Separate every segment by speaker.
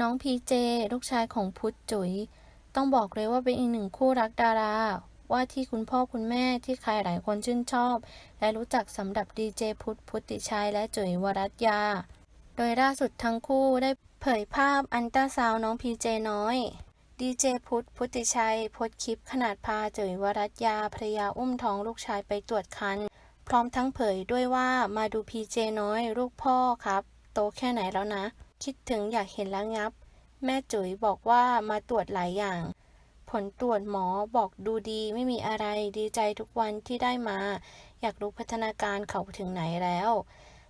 Speaker 1: น้องพีเจ ลูกชายของพุทธจุ๋ย ต้องบอกเลยว่าเป็นอีกหนึ่งคู่รักดารา ว่าที่คุณพ่อคุณแม่ที่ใครหลายคนชื่นชอบ และรู้จักสำหรับดีเจพุทธพุทธิชัยและจุ๋ยวรัตยา โดยล่าสุดทั้งคู่ได้เผยภาพอันตราซาวน้องพีเจน้อยดีเจพุทธพุทธิชัยโพสคลิปขนาดพาจุ๋ยวรัตยาภรรยาอุ้มท้องลูกชายไปตรวจคัน พร้อมทั้งเผยด้วยว่ามาดูพีเจน้อยลูกพ่อครับ โตแค่ไหนแล้วนะ คิดถึงอยากเห็นแล้วงับ แม่จุ๋ยบอกว่ามาตรวจหลายอย่าง ผลตรวจหมอบอกดูดีไม่มีอะไรดีใจทุกวันที่ได้มา อยากรู้พัฒนาการเขาถึงไหนแล้ว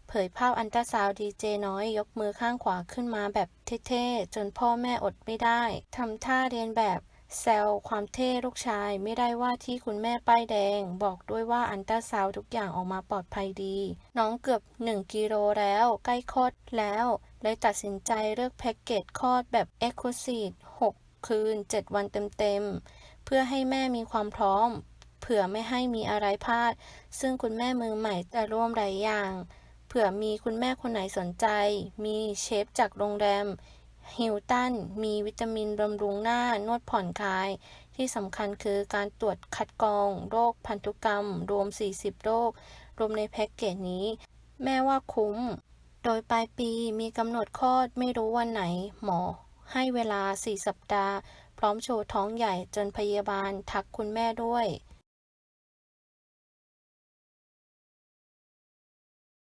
Speaker 1: เผยภาพอันตราซาวด์ดีเจน้อยยกมือข้างขวาขึ้นมาแบบเท่ๆ จนพ่อแม่อดไม่ได้ทำท่าเรียนแบบ แซวความเท่ลูกชายไม่ได้ว่าที่คุณแม่ป้ายแดง บอกด้วยว่าอันตราซาวทุกอย่างออกมาปลอดภัยดี น้องเกือบ 1 กิโลแล้ว ใกล้คลอดแล้ว เลยตัดสินใจเลือกแพ็กเกจคลอดแบบ e x c l u s i v e 6 คืน 7 วันเต็มๆ เพื่อให้แม่มีความพร้อม เผื่อไม่ให้มีอะไรพลาด ซึ่งคุณแม่มือใหม่จะร่วมหลายอย่าง เผื่อมีคุณแม่คนไหนสนใจ มีเชฟจากโรงแรม ฮิลตันมีวิตามินบำรุงหน้านวดผ่อนคลาย ที่สำคัญคือการตรวจคัดกรอง โรคพันธุกรรม รวม 40 โรค รวมในแพ็กเกจนี้ แม่ว่าคุ้ม โดยปลายปีมีกำหนดคลอดไม่รู้วันไหน หมอ ให้เวลา 4 สัปดาห์ พร้อมโชว์ท้องใหญ่จนพยาบาลทักคุณแม่ด้วย